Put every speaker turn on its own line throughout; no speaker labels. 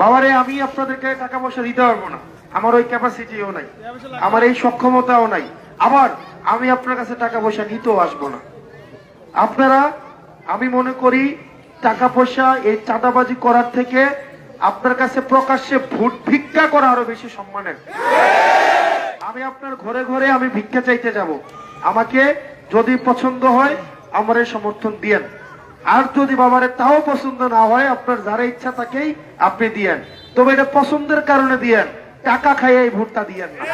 বাবারে, আমি আপনাদেরকে টাকা পয়সা দিতে পারব না। আমার ওই ক্যাপাসিটিও নাই। আমার এই সক্ষমতাও নাই। আবার আমি আপনার কাছে টাকা পয়সা নিতেও আসব না। আপনারা, আমি মনে করি, টাকা পয়সা এই চাঁদাবাজি করার থেকে আপনার কাছে প্রকাশ্যে ভোট ভিক্ষা করা আরও বেশি সম্মানের। আমি আপনার ঘরে ঘরে আমি ভিক্ষা চাইতে যাব। আমাকে যদি পছন্দ হয়, আমার সমর্থন দিয়েন। আর যদি বাবারে তাও পছন্দ না হয়, আপনার যারা ইচ্ছা তাকেই আপনি দিয়েন। তবে এটা পছন্দের কারণে দিয়েন। টাকা খাইয়ে এই ভোটটা দিয়েন। না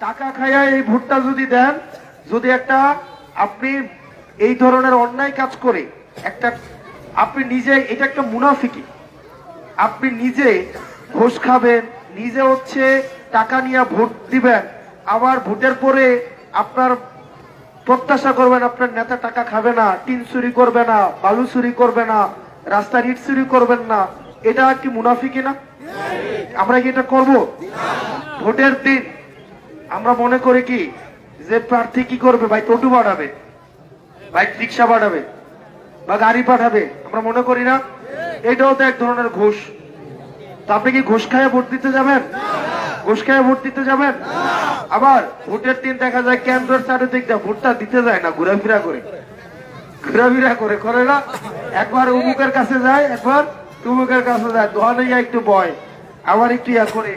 টাকা খাইয়া এই ভোটটা যদি দেন, যদি একটা আপনি এই ধরনের অন্যায় কাজ করে, একটা আপনি নিজে, এটা একটা মুনাফিকি। আপনি নিজে ঘোষ খাবেন, নিজে হচ্ছে টাকা নিয়ে ভোট দিবেন, আবার ভোটের পরে আপনার প্রত্যাশা করবেন আপনার নেতা টাকা খাবে না, টিন চুরি করবে না, বালু চুরি করবে না, রাস্তার ইট চুরি করবেন না। এটা কি মুনাফি কিনা আমরা কি এটা করব? ভোটের দিন আমরা মনে করি কি, যে প্রার্থী কি করবে? ভাই টোটো বাড়াবে ভাই রিক্সা বাড়াবে বা গাড়ি পাঠাবে, আমরা মনে করি না? এটাও তো এক ধরনের ঘুষ। তো আপনি কি ঘুষ খায় ভোট দিতে যাবেন? খায় ভোট দিতে যাবেন? আবার ভোটের দিন দেখা যায় কেন্দ্রের চারিদিক দিয়ে ভোটটা দিতে যায় না, ঘোরাফেরা করে। ঘোরাফেরা করে করে না? একবার উমুকের কাছে যায়, একবার তুমুকের কাছে যায়। দোহানে গিয়ে একটু বয়, আবার একটু ইয়া করে।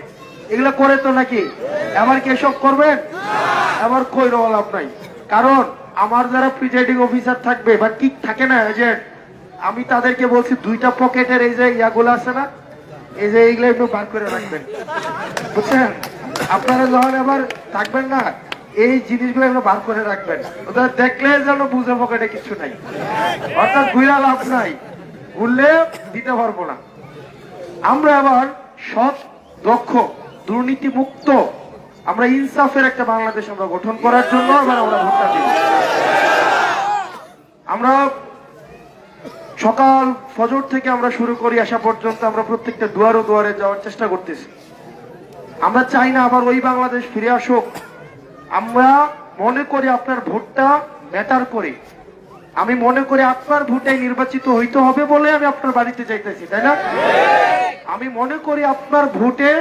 এগুলো করে তো নাকি? আবার কি এসব করবেন? আবার কই লাভ নাই। কারণ আমার যারা প্রিজাইডিং অফিসার থাকবে বা কি থাকে না এজেন্ট আমি তাদেরকে বলছি, দুইটা পকেটের এই যে ইয়াগুলো আছে না এই যে এইগুলো একটু বার করে রাখবেন। বুঝছেন? আপনারা যখন আবার থাকবেন না, এই জিনিসগুলো একটু বার করে রাখবেন। ওদের দেখলে যেন বুঝে পকেটে কিছু নাই। অর্থাৎ ঘুরা লাভ নাই। ঘুরলে দিতে পারব না। আমরা আবার সৎ, দক্ষ দুর্নীতি মুক্ত আমরা ইনসাফের একটা বাংলাদেশ আমরা গঠন করার জন্য আবার আমরা ভোটটা দিব আমরা সকাল ফজর থেকে আমরা শুরু করি, আসা পর্যন্ত আমরা প্রত্যেকটা দুয়ারও দুয়ারে যাওয়ার চেষ্টা করতেছি। আমরা চাই না আবার ওই বাংলাদেশ ফিরে আসুক। আমরা মনে করি আপনার ভোটটা ম্যাটার করে। আমি মনে করি আপনার ভোটে নির্বাচিত হইতে হবে বলে আমি আপনার বাড়িতে যাইতেছি, তাই না? আমি মনে করি আপনার ভোটে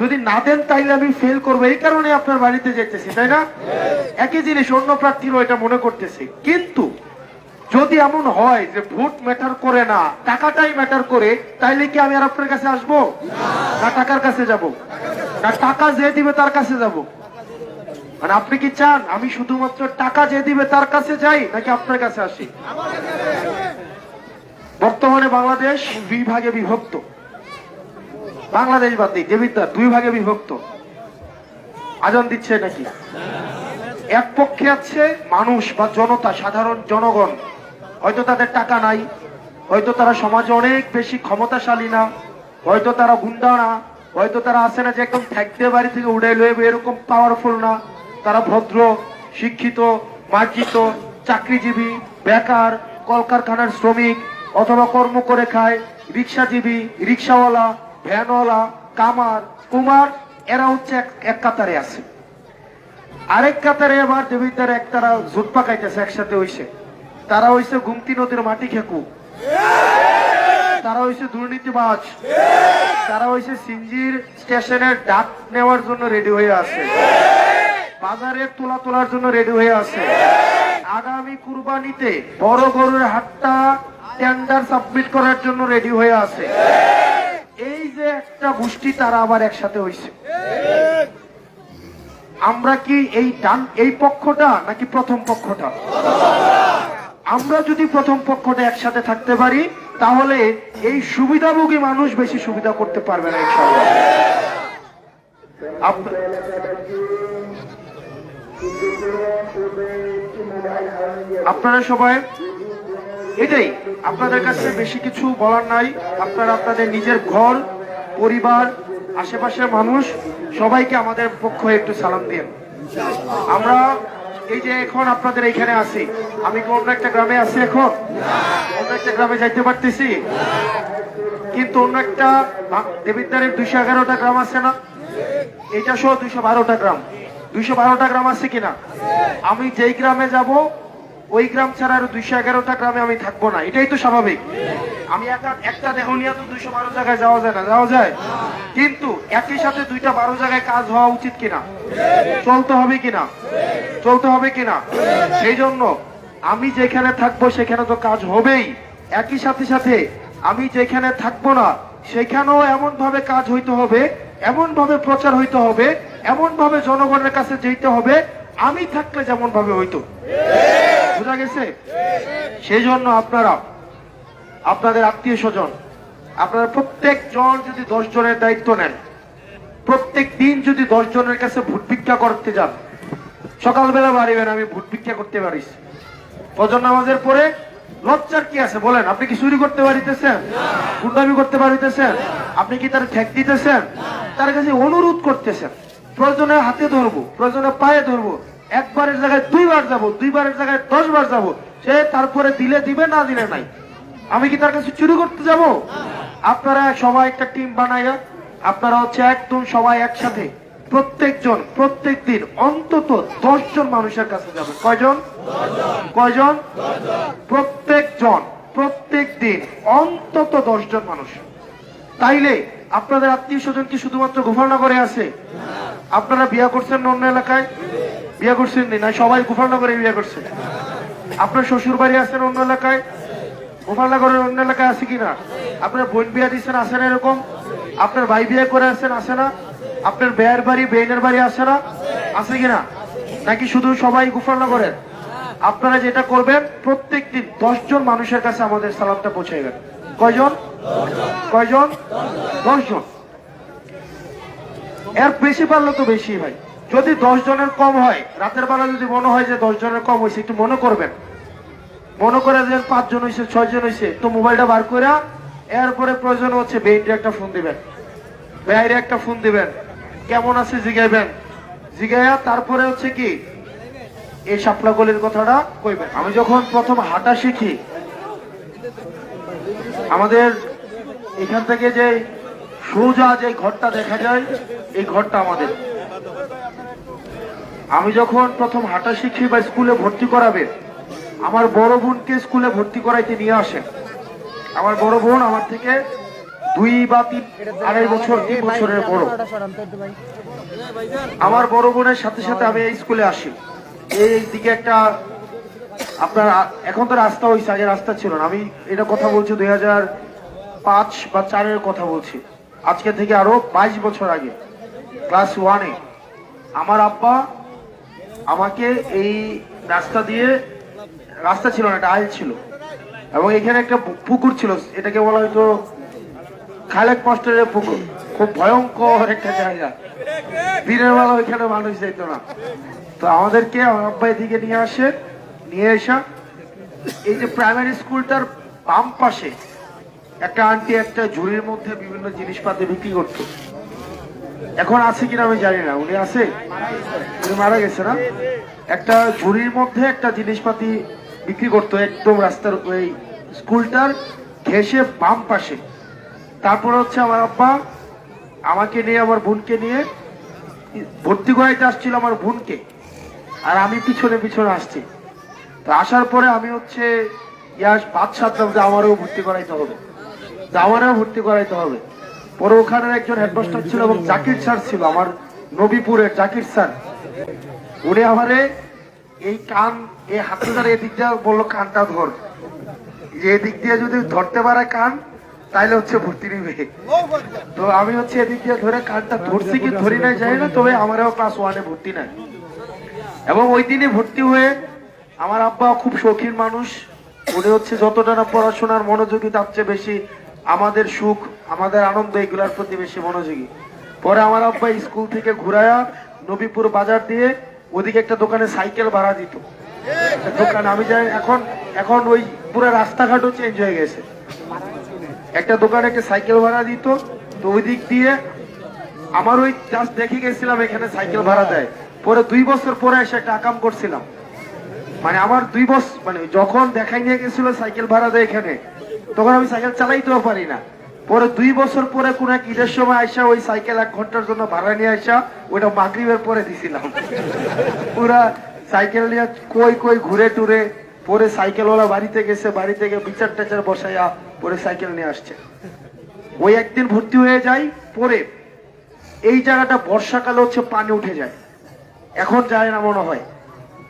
যদি না দেন তাইলে আমি ফেল করব। এই কারণে আপনার বাড়িতে যাইতেছি, তাই না? একই জিনিস অন্য প্রার্থীরও এটা মনে করতেছে। কিন্তু যদি এমন হয় যে ভোট ম্যাটার করে না, টাকাটাই ম্যাটার করে, তাইলে কি আমি আর আপনার কাছে আসব? না টাকার কাছে যাব। না টাকা যে দিবে তার কাছে যাব। মানে আপনি কি চান আমি শুধুমাত্র টাকা যে দিবে তার কাছে যাই, নাকি আপনার কাছে আসি? বর্তমানে বাংলাদেশ দুই ভাগে বিভক্ত। বাংলাদেশ বাদ দিই দেবিদ্যার দুই ভাগে বিভক্ত। আজান দিচ্ছে নাকি? এক পক্ষে আছে মানুষ বা জনতা, সাধারণ জনগণ। হয়তো তাদের টাকা নাই, হয়তো তারা সমাজে অনেক বেশি ক্ষমতাশালী না, হয়তো তারা গুন্ডা না, হয়তো তারা আসে না যে একদম থাকতে বাড়ি থেকে উড়ে লইবে এরকম পাওয়ারফুল না। তারা ভদ্র, শিক্ষিত, মার্জিত, চাকরিজীবী, বেকার, কলকারখানার শ্রমিক, অথবা কর্ম করে খায়, রিক্সাজীবী, রিক্সাওয়ালা, ভ্যানওয়ালা, কামার, কুমার, এরা হচ্ছে এক- কাতারে আছে। আরেক কাতারে আবার দেবিদ্যার এক তারা জুট পাকাইতেছে, একসাথে হইছে তারা হইছে গুমতি নদীর মাটি খেকু। তারা হইছে দুর্নীতিবাজ। তারা হইছে সিঞ্জির স্টেশনের ডাক নেওয়ার জন্য রেডি হয়ে আছে। বাজারে তোলা তোলার জন্য রেডি হয়ে আছে। আগামী কুরবানিতে বড় গরুর হাটটা টেন্ডার সাবমিট করার জন্য রেডি হয়ে আছে। এই যে একটা গোষ্ঠী তারা আবার একসাথে হইছে। আমরা কি এই ডান এই পক্ষটা নাকি প্রথম পক্ষটা? আমরা যদি প্রথম পক্ষটা একসাথে থাকতে পারি, তাহলে এই সুবিধাভোগী মানুষ বেশি সুবিধা করতে পারবে না, ইনশাআল্লাহ। আপ- আপনারা সবাই, এটাই, আপনাদের কাছে বেশি কিছু বলার নাই। আপনারা আপনাদের নিজের ঘর, পরিবার, আশেপাশের মানুষ, সবাইকে আমাদের পক্ষ একটু সালাম দিন আমরা এই যে এখন আপনাদের এইখানে আছি, আমি কি অন্য একটা গ্রামে আছি এখন? অন্য একটা গ্রামে যাইতে পারতেছি? কিন্তু অন্য একটা দেবিদ্বারের দুইশো এগারোটা গ্রাম আছে না? এটা সহ দুইশো বারোটা গ্রাম। দুইশো বারোটা গ্রাম আছে কিনা? আমি যেই গ্রামে যাব ওই গ্রাম ছাড়া আরও দুইশো এগারোটা গ্রামে আমি থাকব না। এটাই তো স্বাভাবিক। আমি একা একটা দেহ নিয়ে তো দুইশো বারো জায়গায় যাওয়া যায় না, যাওয়া যায়। কিন্তু একই সাথে দুইটা বারো জায়গায় কাজ হওয়া উচিত কিনা? চলতে হবে কিনা? চলতে হবে কিনা? সেই জন্য আমি যেখানে থাকব সেখানে তো কাজ হবেই। একই সাথে সাথে আমি যেখানে থাকব না, সেখানেও এমন ভাবে কাজ হইতে হবে এমন ভাবে প্রচার হইতে হবে এমন ভাবে জনগণের কাছে যেতে হবে, আমি থাকলে যেমন ভাবে হইতো। বোঝা গেছে? সেই জন্য আপনারা, আপনাদের আত্মীয় স্বজন, আপনারা প্রত্যেক জন যদি দশ জনের দায়িত্ব নেন, প্রত্যেক দিন যদি দশ জনের কাছে ভোট ভিক্ষা করতে যান, সকালবেলা বাড়িবেন, আমি ভোট ভিক্ষা করতে পারিস। ফজর নামাজের পরে লজ্জার কি আছে বলেন? আপনি কি চুরি করতে পারিতেছেন? গুন্ডামি করতে পারিতেছেন? আপনি কি তার ঠেক দিতেছেন? তার কাছে অনুরোধ করতেছেন। প্রয়োজনে হাতে ধরবো, প্রয়োজনে পায়ে ধরবো। একবারের জায়গায় দুইবার যাব, দুইবারের জায়গায় দশ বার যাব। সে তারপরে দিলে দিবে, না দিলে নাই। আমি কি তার কাছে চুরি করতে যাব? আপনারা সবাই একটা টিম বানাইয়া, আপনারা হচ্ছে একদম সবাই একসাথে প্রত্যেকজন প্রত্যেক দিন অন্তত দশ জন মানুষের কাছে যাবে। কয়জন? কয়জন? প্রত্যেকজন প্রত্যেক দিন অন্তত দশ জন মানুষ। তাইলে আপনাদের আত্মীয় স্বজন কি শুধুমাত্র গোপালনগরে আছে? আপনারা বিয়া করছেন অন্য এলাকায়? বিয়া করছেন না? সবাই গোপালনগরে বিয়া করছেন আপনার শ্বশুর বাড়ি আছেন অন্য এলাকায়? গোপালনগরের অন্য এলাকায় আছে কিনা? আপনার বোন বিয়া দিচ্ছেন আসে না এরকম? আপনার ভাই বিয়ে করে আছেন আসে না? আপনার বেয়ের বাড়ি, বেইনের বাড়ি আসে না? আছে কিনা? নাকি শুধু সবাই গোপালনগরের? আপনারা যেটা করবেন প্রত্যেক দিন জন মানুষের কাছে আমাদের সালামটা পৌঁছে পৌঁছাইবেন কয়জন? কয়জন? দশ জন এর বেশি পারলে তো বেশি ভাই। যদি দশ জনের কম হয়, রাতের বেলা যদি মনে হয় যে দশ জনের কম হয়েছে, একটু মনে করবেন। মনে করে যে পাঁচজন হয়েছে ছয় জন হয়েছে তো মোবাইলটা বার করে এরপরে প্রয়োজন হচ্ছে বেইনরে একটা ফোন দিবেন। বেআইরে একটা ফোন দিবেন। কেমন আছে জিগাইবেন? জিগাইয়া তারপরে হচ্ছে কি, এই শাপলা গলির কথাটা কইবেন। আমি যখন প্রথম হাঁটা শিখি আমাদের এখান থেকে যে সোজা যে ঘরটা দেখা যায়, এই ঘরটা আমাদের। আমি যখন প্রথম হাঁটা শিখি বা স্কুলে ভর্তি করাবে, আমার বড় বোনকে স্কুলে ভর্তি করাইতে নিয়ে আসেন। আমার বড় বোন আমার থেকে দুই বা তিন আড়াই বছর, তিন বছরের বড়। আমার বড় বোনের সাথে সাথে আমি এই স্কুলে আসি। এই দিকে একটা আপনার, এখন তো রাস্তা হয়েছে আগে রাস্তা ছিল না। আমি এটা কথা বলছি দুই হাজার পাঁচ বা চারের কথা বলছি। আজকে থেকে আরও বাইশ বছর আগে, ক্লাস ওয়ানে, আমার আব্বা আমাকে এই রাস্তা দিয়ে, রাস্তা ছিল না একটা আইল ছিল। এবং এখানে একটা পুকুর ছিল, এটাকে বলা হয়তো খালেক মাস্টারের পুকুর। খুব ভয়ঙ্কর একটা জায়গা। দিনের বেলা ওইখানে মানুষ যেত না। তো আমাদেরকে আমার আব্বা এদিকে নিয়ে আসে নিয়ে এসা। এই যে প্রাইমারি স্কুলটার বাম পাশে একটা আন্টি একটা ঝুড়ির মধ্যে বিভিন্ন জিনিসপাতি বিক্রি করতো। এখন আছে কিনা আমি জানি না। উনি আছে? উনি মারা গেছে না? একটা ঝুড়ির মধ্যে একটা জিনিসপাতি বিক্রি করতো একদম রাস্তার ওই স্কুলটার ঘেসে বাম পাশে। তারপর হচ্ছে আমার আব্বা আমাকে নিয়ে, আমার বোনকে নিয়ে ভর্তি করাইতে আসছিল আমার বোনকে। আর আমি পিছনে পিছনে আসছি। তো আসার পরে আমি হচ্ছে ইয়াস বাদ সাধলাম যে আমারও ভর্তি করাইতে হবে। যে আমারও ভর্তি করাইতে হবে। পরে ওখানের একজন হেডমাস্টার ছিল এবং জাকির স্যার ছিল, আমার নবীপুরের জাকির স্যার। উনি আমারে এই কান, এই হাতে ধরে এদিক দিয়ে বলল, কানটা ধর। যে এদিক দিয়ে যদি ধরতে পারে কান, তাইলে হচ্ছে ভর্তি নিবে। তো আমি হচ্ছে এদিক দিয়ে ধরে কানটা ধরছি কি ধরি নাই জানি না, তবে আমারও ক্লাস ওয়ানে ভর্তি নাই। এবং ওই দিনে ভর্তি হয়ে আমার আব্বা খুব শৌখিন মানুষ। উনি হচ্ছে যতটা না পড়াশোনার মনোযোগী, তার চেয়ে বেশি আমাদের সুখ, আমাদের আনন্দ, এগুলার প্রতি বেশি মনোযোগী। পরে আমার আব্বা স্কুল থেকে ঘুরায়া নবীপুর বাজার দিয়ে ওদিকে একটা দোকানে সাইকেল ভাড়া দিত। দোকান, আমি যাই, এখন এখন ওই পুরো রাস্তাঘাটও চেঞ্জ হয়ে গেছে। একটা দোকানে একটা সাইকেল ভাড়া দিত, তো ওই দিক দিয়ে আমার ওই জাস্ট দেখে গেছিলাম, এখানে সাইকেল ভাড়া দেয়। পরে দুই বছর পরে এসে একটা আকাম করছিলাম। মানে আমার দুই বছর মানে যখন দেখাই নিয়ে গেছিল সাইকেল ভাড়া দেয় এখানে, তখন আমি সাইকেল চালাইতেও পারি না। পরে দুই বছর পরে কোন এক ঈদের সময় আইসা ওই সাইকেল এক ঘণ্টার জন্য ভাড়া নিয়ে আসা ওইটা মাগরিবের পরে দিছিলাম। পুরা সাইকেল নিয়ে কই কই ঘুরে টুরে, পরে সাইকেলওয়ালা বাড়িতে গেছে, বাড়ি থেকে বিচার টেচার বসাইয়া পরে সাইকেল নিয়ে আসছে। ওই একদিন ভর্তি হয়ে যায় পরে এই জায়গাটা বর্ষাকালে হচ্ছে পানি উঠে যায়। এখন যায় না মনে হয়।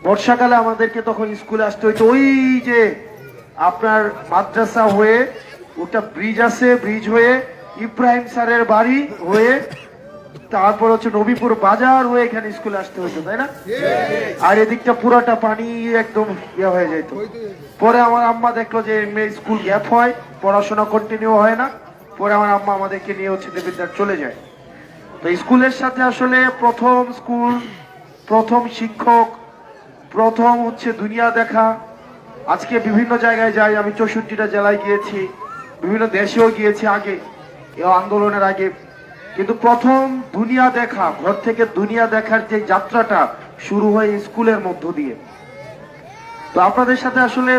বর্ষাকালে আমাদেরকে তখন স্কুলে আসতে হইতো। ওই যে আপনার মাদ্রাসা হয়ে ওটা ব্রিজ আছে ব্রিজ হয়ে ইব্রাহিম স্যারের বাড়ি হয়ে তারপর হচ্ছে নবীপুর বাজার হয়ে এখানে স্কুলে আসতে হতো তাই না? আর এদিকটা পুরাটা পানি একদম ইয়ে হয়ে যেত পরে আমার আম্মা দেখল যে মেয়ে স্কুল গ্যাপ হয় পড়াশোনা কন্টিনিউ হয় না পরে আমার আম্মা আমাদেরকে নিয়ে হচ্ছে দেবিদ্যার চলে যায়। তো স্কুলের সাথে আসলে প্রথম স্কুল প্রথম শিক্ষক প্রথম হচ্ছে দুনিয়া দেখা। আজকে বিভিন্ন জায়গায় যাই, আমি চৌষট্টিটা জেলায় গিয়েছি, বিভিন্ন দেশেও গিয়েছি আগে এই আন্দোলনের আগে। কিন্তু প্রথম দুনিয়া দেখা, ঘর থেকে দুনিয়া দেখার যে যাত্রাটা শুরু হয় স্কুলের মধ্য দিয়ে। তো আপনাদের সাথে আসলে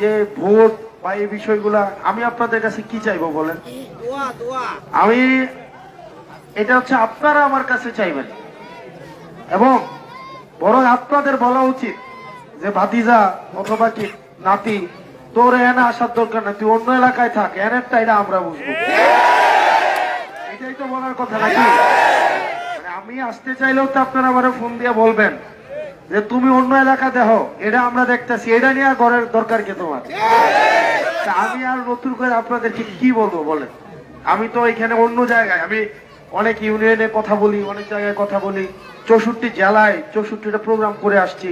যে ভোট বা এই বিষয়গুলা, আমি আপনাদের কাছে কি চাইব বলেন? আমি, এটা হচ্ছে আপনারা আমার কাছে চাইবেন। এবং আপনাদের বলা উচিত যে, ভাতিজা অথবা কি নাতি, তোর এনে আসার দরকার না তুই অন্য এলাকায় থাক এনেরটা এটা আমরা বুঝব। এটাই তো বলার কথা নাকি? মানে আমি আসতে চাইলেও তো আপনারা আমার ফোন দিয়ে বলবেন যে, তুমি অন্য এলাকা দেখো, এটা আমরা দেখতেছি, এটা নিয়ে ঘরের দরকার কে তোমার? আমি আর নতুন করে আপনাদেরকে কি বলব, বলেন? আমি তো এখানে অন্য জায়গায়, আমি অনেক ইউনিয়নে কথা বলি, অনেক জায়গায় কথা বলি। চৌষট্টি জেলায় চৌষট্টিটা প্রোগ্রাম করে আসছি।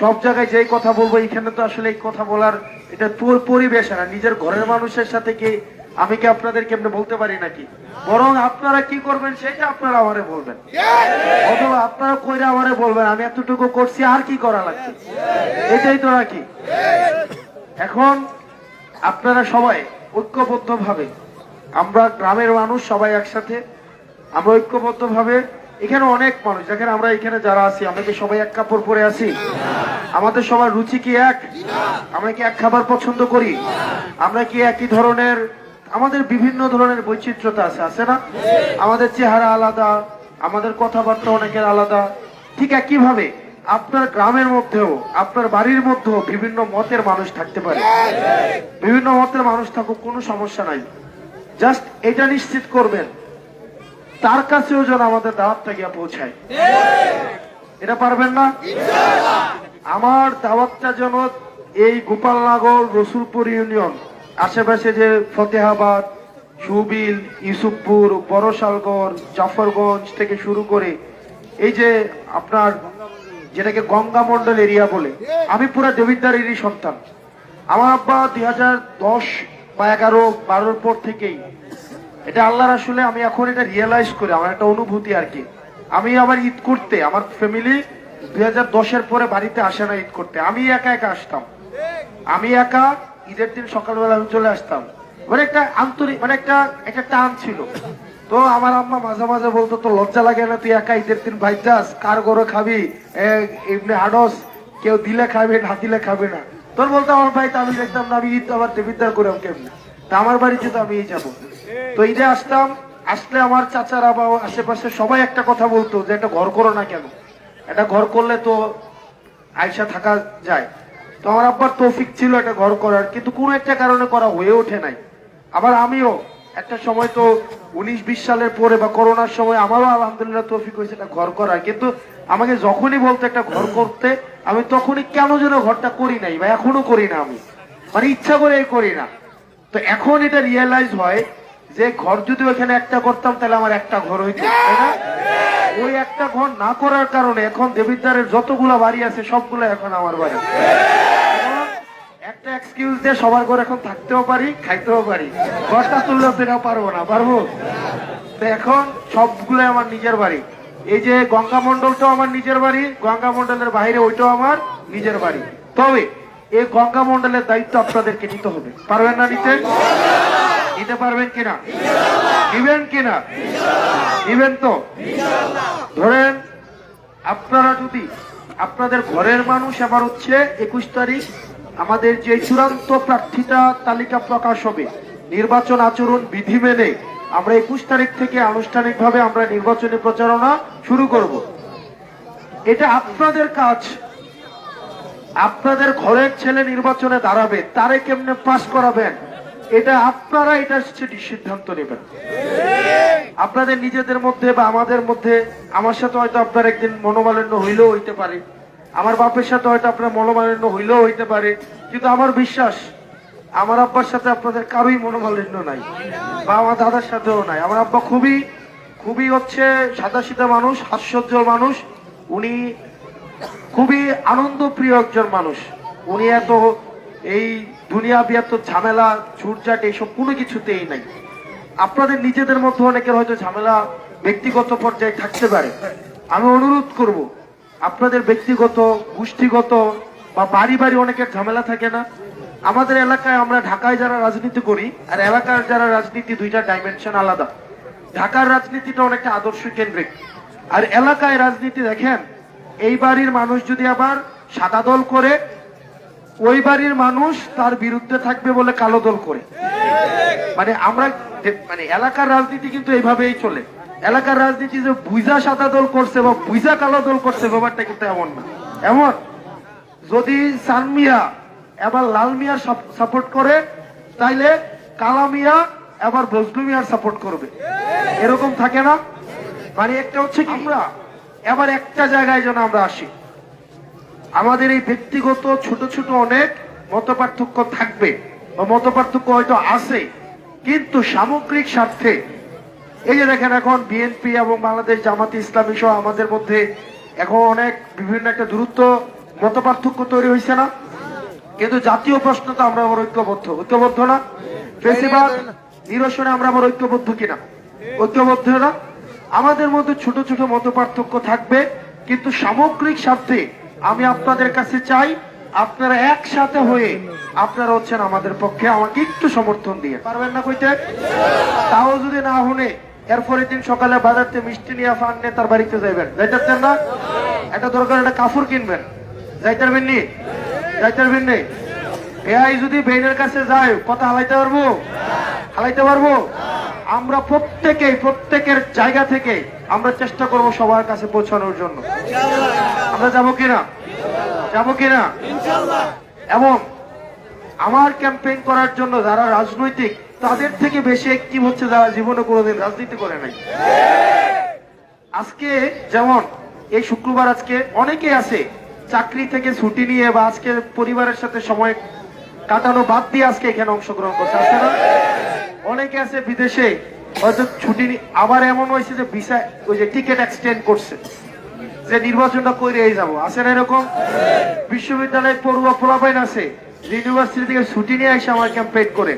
সব জায়গায় যেই কথা বলব এখানে তো আসলে এই কথা বলার এটা তোর পরিবেশ না। নিজের ঘরের মানুষের সাথে কি আমি কি আপনাদেরকে এমনি বলতে পারি নাকি? বরং আপনারা কি করবেন সেটা আপনারা আমারে বলবেন। অথবা আপনারা কইরা আমারে বলবেন, আমি এতটুকু করছি, আর কি করা লাগছে এটাই তো নাকি? এখন আপনারা সবাই ঐক্যবদ্ধ ভাবে আমরা গ্রামের মানুষ সবাই একসাথে, আমরা ঐক্যবদ্ধ ভাবে এখানে অনেক মানুষ। দেখেন আমরা এখানে যারা আছি, আমরা কি সবাই এক কাপড় পরে আছি? আমাদের সবার রুচি কি এক? আমরা কি এক খাবার পছন্দ করি? আমরা কি একই ধরনের? আমাদের বিভিন্ন ধরনের বৈচিত্র্যতা আছে আছে না? আমাদের চেহারা আলাদা, আমাদের কথাবার্তা অনেকের আলাদা। ঠিক একইভাবে আপনার গ্রামের মধ্যেও, আপনার বাড়ির মধ্যেও বিভিন্ন মতের মানুষ থাকতে পারে। বিভিন্ন মতের মানুষ থাকুক, কোনো সমস্যা নাই। জাস্ট এটা নিশ্চিত করবেন তার কাছেও যেন আমাদের দাওয়াতটা গিয়ে পৌঁছায়। এটা পারবেন না? আমার দাওয়াতটা যেন এই গোপালনগর রসুলপুর ইউনিয়ন আশেপাশে যে ফতেহাবাদ সুবিল ইউসুফপুর বড়শালগড় জাফরগঞ্জ থেকে শুরু করে এই যে আপনার যেটাকে গঙ্গা মন্ডল এরিয়া বলে আমি পুরা দেবিদ্দারেরই সন্তান। আমার আব্বা দুই হাজার দশ বা এগারো বারোর পর থেকেই এটা আল্লাহর আসলে আমি এখন এটা রিয়েলাইজ করে, আমার একটা অনুভূতি আর কি। আমি আবার ঈদ করতে, আমার ফ্যামিলি দুই হাজার দশের পরে বাড়িতে আসে না ঈদ করতে। আমি একা একা আসতাম। আমি একা ঈদের দিন সকালবেলা আমি চলে আসতাম। মানে একটা আন্তরিক মানে একটা একটা টান ছিল। তো আমার আম্মা মাঝে মাঝে বলতো তো লজ্জা লাগে না, তুই একা ঈদের দিন ভাই যাস কার গরো খাবি? এমনি আডস কেউ দিলে খাবে, না দিলে খাবে না। তোর বলতো, আমার ভাই তো আমি দেখতাম না, আমি ঈদ আবার দেবিদ্দার করে কেমনি? তা আমার বাড়িতে তো আমি যাব। তো ঈদে আসতাম, আসলে আমার চাচারা বা আশেপাশে সবাই একটা কথা বলতো যে, একটা ঘর করো না কেন? একটা ঘর করলে তো আয়সা থাকা যায়। তো আমার আব্বার তৌফিক ছিল একটা ঘর করার, কিন্তু কোনো একটা কারণে করা হয়ে ওঠে নাই। আবার আমিও একটা সময় তো উনিশ, বিশ সালের পরে বা করোনার সময় আমারও আলহামদুলিল্লাহ তৌফিক হয়েছে একটা ঘর করার, কিন্তু আমাকে যখনই বলতো একটা ঘর করতে, আমি তখনই কেন যেন ঘরটা করি নাই বা এখনও করি না আমি। মানে ইচ্ছা করে করি না। তো এখন এটা রিয়েলাইজ হয় যে ঘর যদি ওখানে একটা করতাম, তাহলে আমার একটা ঘর হইতো, তাই ওই একটা ঘর না করার কারণে এখন দেবিদ্বারের যতগুলো বাড়ি আছে, সবগুলো এখন আমার বাড়ি। একটা এক্সকিউজ দিয়ে সবার ঘর এখন থাকতেও পারি, খাইতেও পারি। ঘরটা তুললেও সেটা পারব না, পারব? তো এখন সবগুলো আমার নিজের বাড়ি। এই যে গঙ্গা মন্ডলটাও আমার নিজের বাড়ি, গঙ্গা মন্ডলের বাইরে ওইটাও আমার নিজের বাড়ি। তবে এই গঙ্গা মন্ডলের দায়িত্ব আপনাদেরকে নিতে হবে। পারবেন না নিতে? নিতে পারবেন কিনা? নিবেন কিনা? নিবেন তো? ধরেন, আপনারা যদি আপনাদের ঘরের মানুষ আবার হচ্ছে একুশ তারিখ আমাদের যে চূড়ান্ত প্রার্থীতা তালিকা প্রকাশ হবে, নির্বাচন আচরণ বিধি মেনে আমরা একুশ তারিখ থেকে আনুষ্ঠানিকভাবে আমরা নির্বাচনী প্রচারণা শুরু করব। এটা আপনাদের কাজ। আপনাদের ঘরের ছেলে নির্বাচনে দাঁড়াবে, তারে কেমনে পাশ করাবেন? এটা আপনারা এটা সিদ্ধান্ত নেবেন। আপনাদের নিজেদের মধ্যে বা আমাদের মধ্যে, আমার সাথে হয়তো আপনার একদিন মনোমালিন্য হইলেও হইতে পারে। আমার বাপের সাথে হয়তো আপনার মনোমালিন্য হইলেও হইতে পারে। কিন্তু আমার বিশ্বাস, আমার আব্বার সাথে আপনাদের কারোই মনোমালিন্য নাই, বা আমার দাদার সাথেও নাই। আমার আব্বা খুবই খুবই হচ্ছে সাদা মানুষ, হাস্যোজ্জ্বল মানুষ। উনি খুবই আনন্দ প্রিয় একজন মানুষ। উনি এত এই দুনিয়া বিয়াত ঝামেলা, ঝুটঝাট এইসব কোনো কিছুতেই নাই। আপনাদের নিজেদের মধ্যে অনেকের হয়তো ঝামেলা ব্যক্তিগত পর্যায়ে থাকতে পারে। আমি অনুরোধ করব, আপনাদের ব্যক্তিগত, গোষ্ঠীগত বা বাড়ি বাড়ি অনেকের ঝামেলা থাকে না। আমাদের এলাকায় আমরা ঢাকায় যারা রাজনীতি করি, আর এলাকার যারা রাজনীতি, দুইটা ডাইমেনশন আলাদা। ঢাকার রাজনীতিটা অনেকটা আদর্শ কেন্দ্রিক। আর এলাকায় রাজনীতি দেখেন এই বাড়ির মানুষ যদি আবার সাদা দল করে, ওই বাড়ির মানুষ তার বিরুদ্ধে থাকবে বলে কালো দল করে। মানে আমরা মানে এলাকার রাজনীতি কিন্তু এইভাবেই চলে। এলাকার রাজনীতি যে বুইজা সাদা দল করছে বা বুইজা কালো দল করছে, ব্যাপারটা কিন্তু এমন না। এমন? যদি সান মিয়া এবার লাল মিয়ার সাপোর্ট করে, তাইলে কালা মিয়া এবার বজলু মিয়ার সাপোর্ট করবে। এরকম থাকে না? মানে একটা হচ্ছে আমরা এবার একটা জায়গায় যেন আমরা আসি। আমাদের এই ব্যক্তিগত ছোট ছোট অনেক মত থাকবে বা মত হয়তো আছে কিন্তু সামগ্রিক স্বার্থে। এই যে দেখেন এখন বিএনপি এবং বাংলাদেশ জামাতে ইসলামী সহ আমাদের মধ্যে এখন অনেক বিভিন্ন একটা দূরত্ব মত পার্থক্য তৈরি হয়েছে না? কিন্তু জাতীয় প্রশ্ন তো আমরা আমার ঐক্যবদ্ধ। ঐক্যবদ্ধ না? বেশিরভাগ নিরসনে আমরা আবার ঐক্যবদ্ধ কিনা? ঐক্যবদ্ধ না? আমাদের মধ্যে ছোট ছোট মত পার্থক্য থাকবে, কিন্তু সামগ্রিক স্বার্থে আমি আপনাদের কাছে চাই আপনারা একসাথে হয়ে আপনারা হচ্ছেন আমাদের পক্ষে আমাকে একটু সমর্থন দিয়ে। পারবেন না কইতে? তাও যদি না শুনে এরপরের দিন সকালে বাজারতে মিষ্টি নিয়ে ফান নিয়ে তার বাড়িতে যাইবেন। যাইতেন না? একটা দরকার, একটা কাপড় কিনবেন। যাইতে পারবেন নি? যাইতে পারবেন নি? এআই যদি বেইনের কাছে যায়, কথা হালাইতে পারব? হালাইতে পারব? আমরা প্রত্যেকে প্রত্যেকের জায়গা থেকে আমরা চেষ্টা করব সবার কাছে পৌঁছানোর জন্য। আমরা যাব কিনা? যাব কিনা? এবং আমার ক্যাম্পেইন করার জন্য যারা রাজনৈতিক, তাদের থেকে বেশি অ্যাক্টিভ হচ্ছে যারা জীবনে কোনোদিন রাজনীতি করে নাই। আজকে যেমন, এই শুক্রবার আজকে অনেকে আছে, চাকরি থেকে ছুটি নিয়ে বা আজকে পরিবারের সাথে সময় কাটানো বাদ দিয়ে আজকে এখানে অংশগ্রহণ করছে। আছে না, অনেকে আছে বিদেশে, হয়তো ছুটি আবার এমন হয়েছে যে ভিসা, ওই যে টিকিট এক্সটেন্ড করছে। যে নির্বাচনটা করেই যাব। আছে না এরকম? বিশ্ববিদ্যালয়ে পড়ুয়া পোলাপাইন আছে ইউনিভার্সিটি থেকে ছুটি নিয়ে এসে আমার ক্যাম্পেইন করে।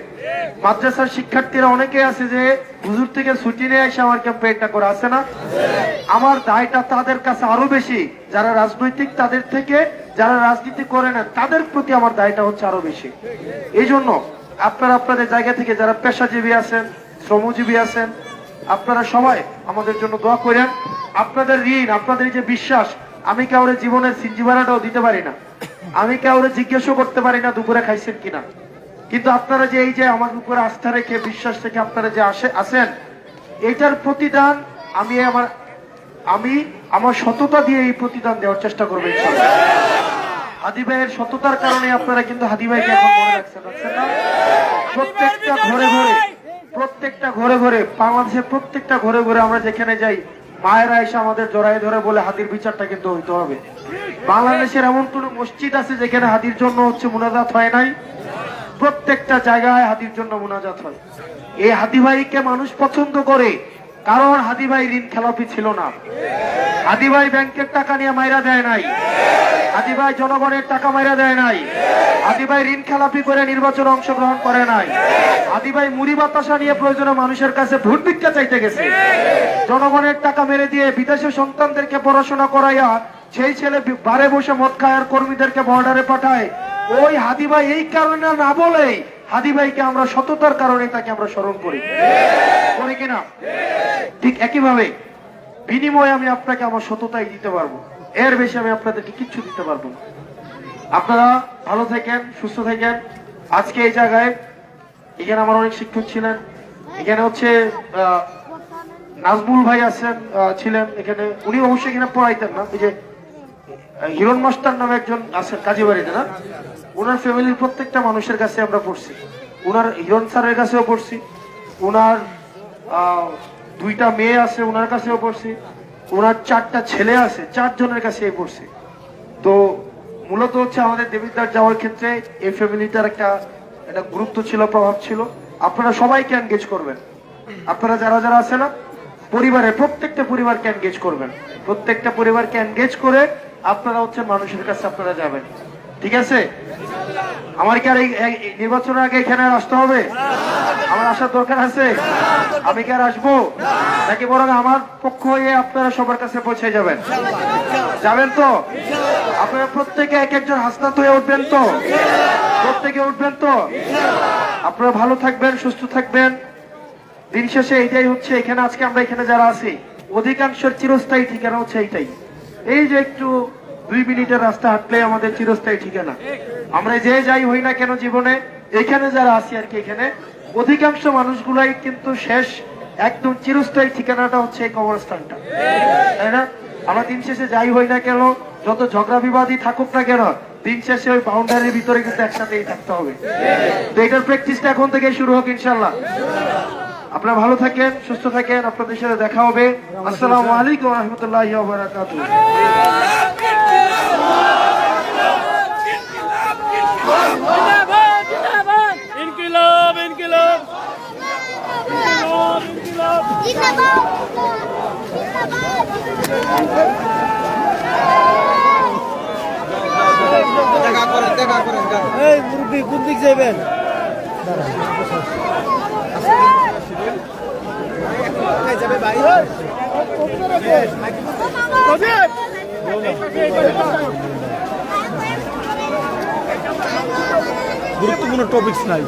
মাদ্রাসার শিক্ষার্থীরা অনেকে আছে যে হুজুর থেকে ছুটি নিয়ে এসে আমার ক্যাম্পেইনটা করে। আছে না? আমার দায়টা তাদের কাছে আরও বেশি, যারা রাজনৈতিক তাদের থেকে যারা রাজনীতি করে না, তাদের প্রতি আমার দায়টা হচ্ছে আরও বেশি। এই জন্য আপনারা আপনাদের জায়গা থেকে যারা পেশাজীবী আছেন, শ্রমজীবী আছেন, আপনারা সবাই আমাদের জন্য দোয়া করেন। আপনাদের ঋণ, আপনাদের যে বিশ্বাস, আমি কাউরে জীবনের সিঞ্জি ভাড়াটাও দিতে পারি না। আমি কাউরে জিজ্ঞেসও করতে পারি না দুপুরে খাইছেন কিনা। কিন্তু আপনারা যে এই যে আমার উপরে আস্থা রেখে, বিশ্বাস রেখে আপনারা যে আসে আসেন এটার প্রতিদান আমি আমার আমি আমার সততা দিয়ে এই প্রতিদান দেওয়ার চেষ্টা করব ইনশাআল্লাহ। হাদি ভাইয়ের সততার কারণে আপনারা কিন্তু হাদি ভাইকে এখন মনে রাখছেন রাখছেন না? প্রত্যেকটা ঘরে ঘরে প্রত্যেকটা ঘরে ঘরে বাংলাদেশের প্রত্যেকটা ঘরে ঘরে আমরা যেখানে যাই মায়েরা এসে আমাদের জড়াই ধরে বলে হাতির বিচারটা কিন্তু হইতে হবে। বাংলাদেশের এমন কোন মসজিদ আছে যেখানে হাতির জন্য হচ্ছে মুনাজাত হয় নাই? প্রত্যেকটা জায়গায় হাতির জন্য মুনাজাত হয়। এই হাতি ভাইকে মানুষ পছন্দ করে কারণ হাদি ভাই ঋণ খেলাপি ছিল না। হাদি ভাই ব্যাংকের টাকা নিয়ে মাইরা দেয় নাই। হাদি ভাই জনগণের টাকা মাইরা দেয় নাই। হাদি ভাই ঋণ খেলাপি করে নির্বাচনে অংশগ্রহণ করে নাই। হাদি ভাই মুড়ি বাতাসা নিয়ে প্রয়োজনে মানুষের কাছে ভোট ভিক্ষা চাইতে গেছে। জনগণের টাকা মেরে দিয়ে বিদেশে সন্তানদেরকে পড়াশোনা করাইয়া সেই ছেলে বারে বসে মদ খায় আর কর্মীদেরকে বর্ডারে পাঠায়। ওই হাদি ভাই এই কারণে না বলেই হাদি ভাইকে আমরা সততার কারণে তাকে আমরা স্মরণ করি। করি কিনা? ঠিক একইভাবে বিনিময়ে আমি আপনাকে আমার সততাই দিতে পারব। এর বেশি আমি আপনাদেরকে কিচ্ছু দিতে পারব না। আপনারা ভালো থাকেন, সুস্থ থাকেন। আজকে এই জায়গায় এখানে আমার অনেক শিক্ষক ছিলেন। এখানে হচ্ছে নাজমুল ভাই আছেন ছিলেন এখানে। উনি অবশ্যই এখানে পড়াইতেন না। এই যে হিরণ মাস্টার নামে একজন আছেন কাজীবাড়িতে, না? ওনার ফ্যামিলির প্রত্যেকটা মানুষের কাছে আমরা পড়ছি। ওনার হিরণ স্যারের কাছেও পড়ছি। ওনার দুইটা মেয়ে আছে ওনার কাছেও পড়ছি। ওনার চারটা ছেলে আছে, চারজনের কাছে পড়ছি। তো মূলত হচ্ছে আমাদের দেবিদ্বার যাওয়ার ক্ষেত্রে এই ফ্যামিলিটার একটা একটা গুরুত্ব ছিল, প্রভাব ছিল। আপনারা সবাইকে এনগেজ করবেন। আপনারা যারা যারা আছে না, পরিবারে প্রত্যেকটা পরিবারকে এনগেজ করবেন। প্রত্যেকটা পরিবারকে এনগেজ করে আপনারা হচ্ছে মানুষের কাছে আপনারা যাবেন। ঠিক আছে? আমার কি আর এই নির্বাচনের আগে এখানে আসতে হবে? আমার আসার দরকার আছে? আমি কি আর আসব? নাকি বরং আমার পক্ষ হয়ে আপনারা সবার কাছে পৌঁছে যাবেন? যাবেন তো? আপনারা প্রত্যেকে এক একজন হাসনাত হয়ে উঠবেন তো? প্রত্যেকে উঠবেন তো? আপনারা ভালো থাকবেন, সুস্থ থাকবেন। দিন শেষে এইটাই হচ্ছে, এখানে আজকে আমরা এখানে যারা আছি, অধিকাংশের চিরস্থায়ী ঠিকানা হচ্ছে এইটাই। এই যে একটু দুই মিনিটের রাস্তা হাঁটলে আমাদের চিরস্থায়ী ঠিকানা। আমরা যে যাই হই না কেন জীবনে, এখানে যারা আছি আর কি এখানে, অধিকাংশ মানুষগুলাই কিন্তু শেষ, একদম চিরস্থায়ী ঠিকানাটা হচ্ছে এই কবরস্থানটা। তাই না? আমরা দিন শেষে যাই হই না কেন, যত ঝগড়া বিবাদই থাকুক না কেন, দিন শেষে ওই বাউন্ডারির ভিতরে কিন্তু একসাথেই থাকতে হবে। তো এটার প্র্যাকটিসটা এখন থেকে শুরু হোক ইনশাল্লাহ আপনারা ভালো থাকেন, সুস্থ থাকেন, আপনাদের সাথে দেখা হবে। আসসালামু আলাইকুম রহমতুল্লাহ বারাকাতুহ।
ইনকিলাব ইনকিলাব ইনকিলাব ইনকিলাব
দেখা করেন দেখা করেন
এই মুরব্বী কোন দিক যাবেন
যাবে ভাই
গুরুত্বপূর্ণ টপিকস নাই।